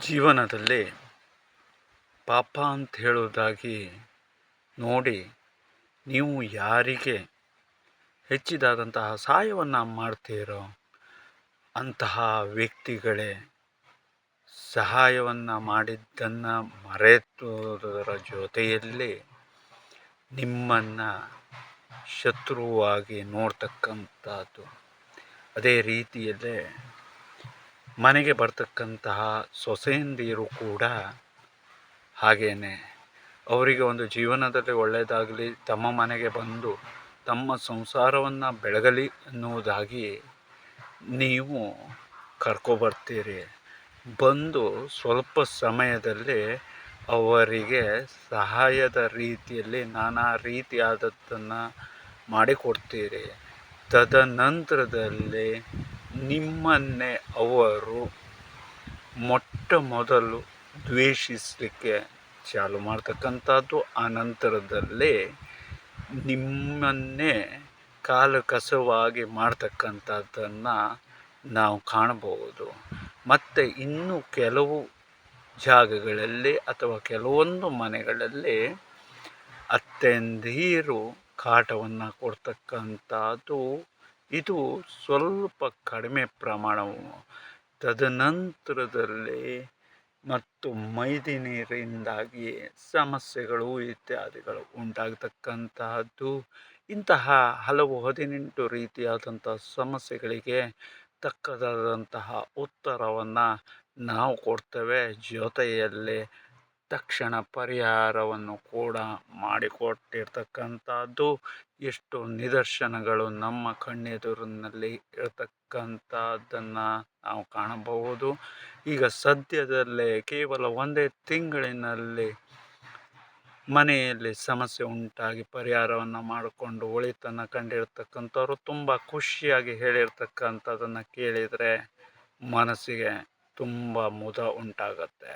ಜೀವನದಲ್ಲಿ ಪಾಪ ಅಂತ ಹೇಳೋದಾಗಿ ನೋಡಿ ನೀವು ಯಾರಿಗೆ ಹೆಚ್ಚಿದಾದಂತಹ ಸಹಾಯವನ್ನು ಮಾಡ್ತೀರೋ ಅಂತಹ ವ್ಯಕ್ತಿಗಳೇ ಸಹಾಯವನ್ನು ಮಾಡಿದ್ದನ್ನು ಮರೆತುವುದರ ಜೊತೆಯಲ್ಲಿ ನಿಮ್ಮನ್ನು ಶತ್ರುವಾಗಿ ನೋಡ್ತಕ್ಕಂಥದ್ದು. ಅದೇ ರೀತಿಯಲ್ಲೇ ಮನೆಗೆ ಬರ್ತಕ್ಕಂತಹ ಸೊಸೆಯಂದಿರು ಕೂಡ ಹಾಗೇನೆ. ಅವರಿಗೆ ಒಂದು ಜೀವನದಲ್ಲಿ ಒಳ್ಳೆಯದಾಗಲಿ, ತಮ್ಮ ಮನೆಗೆ ಬಂದು ತಮ್ಮ ಸಂಸಾರವನ್ನು ಬೆಳಗಲಿ ಅನ್ನುವುದಾಗಿ ನೀವು ಕರ್ಕೊಬರ್ತೀರಿ. ಬಂದು ಸ್ವಲ್ಪ ಸಮಯದಲ್ಲಿ ಅವರಿಗೆ ಸಹಾಯದ ರೀತಿಯಲ್ಲಿ ನಾನಾ ರೀತಿಯಾದದ್ದನ್ನು ಮಾಡಿಕೊಡ್ತೀರಿ. ತದನಂತರದಲ್ಲಿ ನಿಮ್ಮನ್ನೇ ಅವರು ಮೊಟ್ಟ ಮೊದಲು ದ್ವೇಷಿಸಲಿಕ್ಕೆ ಚಾಲು ಮಾಡ್ತಕ್ಕಂಥದ್ದು, ಆ ನಂತರದಲ್ಲಿ ನಿಮ್ಮನ್ನೇ ಕಾಲು ಕಸವಾಗಿ ಮಾಡ್ತಕ್ಕಂಥದ್ದನ್ನು ನಾವು ಕಾಣಬಹುದು. ಮತ್ತು ಇನ್ನು ಕೆಲವು ಜಾಗಗಳಲ್ಲಿ ಅಥವಾ ಕೆಲವೊಂದು ಮನೆಗಳಲ್ಲಿ ಅತ್ತೆಂದೀರು ಕಾಟವನ್ನು ಕೊಡ್ತಕ್ಕಂಥದ್ದು ಇದು ಸ್ವಲ್ಪ ಕಡಿಮೆ ಪ್ರಮಾಣವು. ತದನಂತರದಲ್ಲಿ ಮತ್ತು ಮೈದಿ ನೀರಿಂದಾಗಿ ಸಮಸ್ಯೆಗಳು, ಇತ್ಯಾದಿಗಳು ಉಂಟಾಗತಕ್ಕಂತಹದ್ದು. ಇಂತಹ ಹಲವು ಹದಿನೆಂಟು ರೀತಿಯಾದಂಥ ಸಮಸ್ಯೆಗಳಿಗೆ ತಕ್ಕದಾದಂತಹ ಉತ್ತರವನ್ನು ನಾವು ಕೊಡ್ತೇವೆ. ಜೊತೆಯಲ್ಲಿ ತಕ್ಷಣ ಪರಿಹಾರವನ್ನು ಕೂಡ ಮಾಡಿಕೊಟ್ಟಿರ್ತಕ್ಕಂಥದ್ದು. ಎಷ್ಟು ನಿದರ್ಶನಗಳು ನಮ್ಮ ಕಣ್ಣೆದುರಿನಲ್ಲಿ ಇರತಕ್ಕಂಥದ್ದನ್ನು ನಾವು ಕಾಣಬಹುದು. ಈಗ ಸದ್ಯದಲ್ಲೇ ಕೇವಲ ಒಂದೇ ತಿಂಗಳಿನಲ್ಲಿ ಮನೆಯಲ್ಲಿ ಸಮಸ್ಯೆ ಉಂಟಾಗಿ ಪರಿಹಾರವನ್ನು ಮಾಡಿಕೊಂಡು ಒಳಿತನ್ನು ಕಂಡಿರ್ತಕ್ಕಂಥವ್ರು ತುಂಬ ಖುಷಿಯಾಗಿ ಹೇಳಿರ್ತಕ್ಕಂಥದ್ದನ್ನು ಕೇಳಿದರೆ ಮನಸ್ಸಿಗೆ ತುಂಬ ಮುದ ಉಂಟಾಗತ್ತೆ.